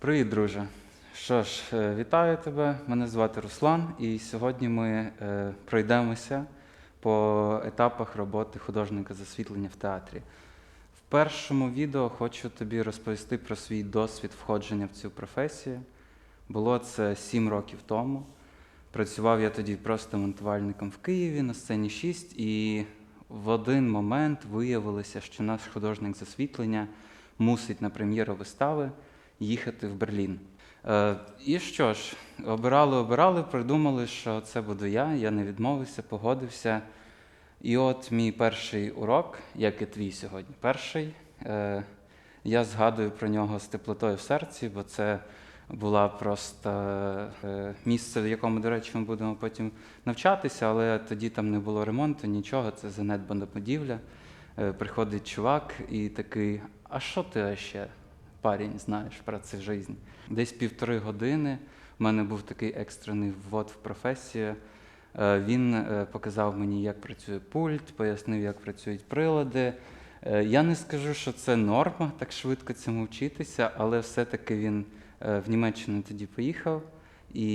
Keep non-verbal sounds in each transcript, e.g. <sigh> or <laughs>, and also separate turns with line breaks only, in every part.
Привіт, друже. Що ж, е, вітаю тебе. Мене звати Руслан, і сьогодні ми е, пройдемося по етапах роботи художника з освітлення в театрі. В першому відео хочу тобі розповісти про свій досвід входження в цю професію. Було це сім років тому. Працював я тоді просто монтувальником в Києві на сцені 6, і в один момент виявилося, що наш художник з освітлення мусить на прем'єру вистави їхати в Берлін. Е, і що ж, обирали, обирали, придумали, що це буду я. Я не відмовився, погодився. І от мій перший урок, як і твій сьогодні, перший. Е, я згадую про нього з теплотою в серці, бо це була просто е, місце, в якому, до речі, ми будемо потім навчатися, але тоді там не було ремонту, нічого, це занедбана будівля. Приходить чувак і такий: а що ти ще, парень, знаєш про це життя? Десь півтори години в мене був такий екстрений ввод в професію. Е, Він е, показав мені, як працює пульт, пояснив, як працюють прилади. Е, Я не скажу, що це норма так швидко цьому вчитися, але все-таки він в Німеччину тоді поїхав, і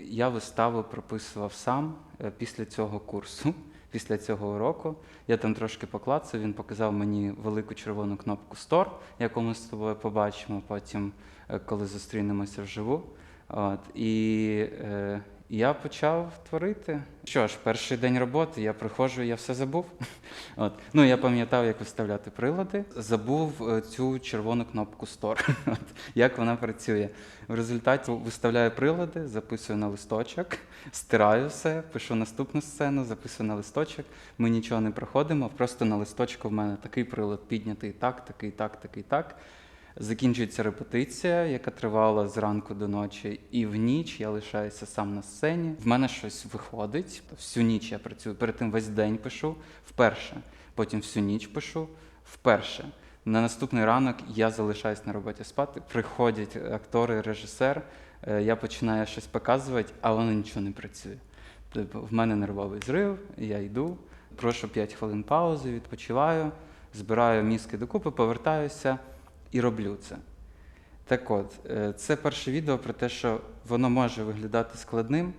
я виставу прописував сам після цього курсу, після цього уроку. Я там трошки поклацав, він показав мені велику червону кнопку Store, яку ми з тобою побачимо потім, е, коли зустрінемося вживу. От, і е, я почав творити. Що ж, перший день роботи я приходжу, я все забув. <laughs> От. Ну, я пам'ятав, як виставляти прилади. Забув е, цю червону кнопку Store, <laughs> От. як вона працює. В результаті виставляю прилади, записую на листочок, стираю все, пишу наступну сцену, записую на листочок. Ми нічого не проходимо, просто на листочку в мене такий прилад піднятий так, такий, так, такий, так. Закінчується репетиція, яка тривала зранку до ночі, і в ніч я лишаюся сам на сцені. В мене щось виходить. Всю ніч я працюю. Перед тим весь день пишу вперше. Потім всю ніч пишу вперше. На наступний ранок я залишаюсь на роботі спати. Приходять актори, режисер. е, Я починаю щось показувати, а воно нічого не працює. Тобто в мене нервовий зрив, я йду, прошу 5 хвилин паузи, відпочиваю, збираю мізки докупи, повертаюся і роблю це. Так от, е, це перше відео про те, що воно може виглядати складним,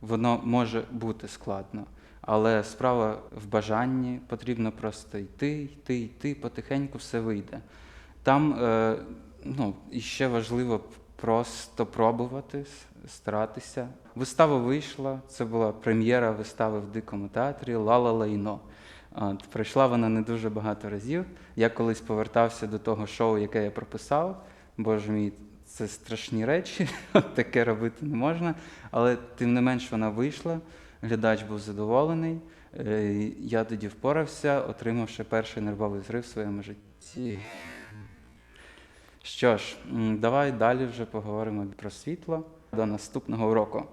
воно може бути складно, але справа в бажанні, потрібно просто йти, йти, йти, потихеньку все вийде. Там е, ну, і ще важливо просто пробувати, старатися. Вистава вийшла, це була прем'єра вистави в дикому театрі Лала Лайно. От, пройшла вона не дуже багато разів. Я колись повертався до того шоу, яке я прописав. Боже мій, це страшні речі, <laughs> от таке робити не можна. Але тим не менш вона вийшла, глядач був задоволений. Е, Я тоді впорався, отримавши перший нервовий зрив в своєму житті. Що ж, давай далі вже поговоримо про світло до наступного уроку.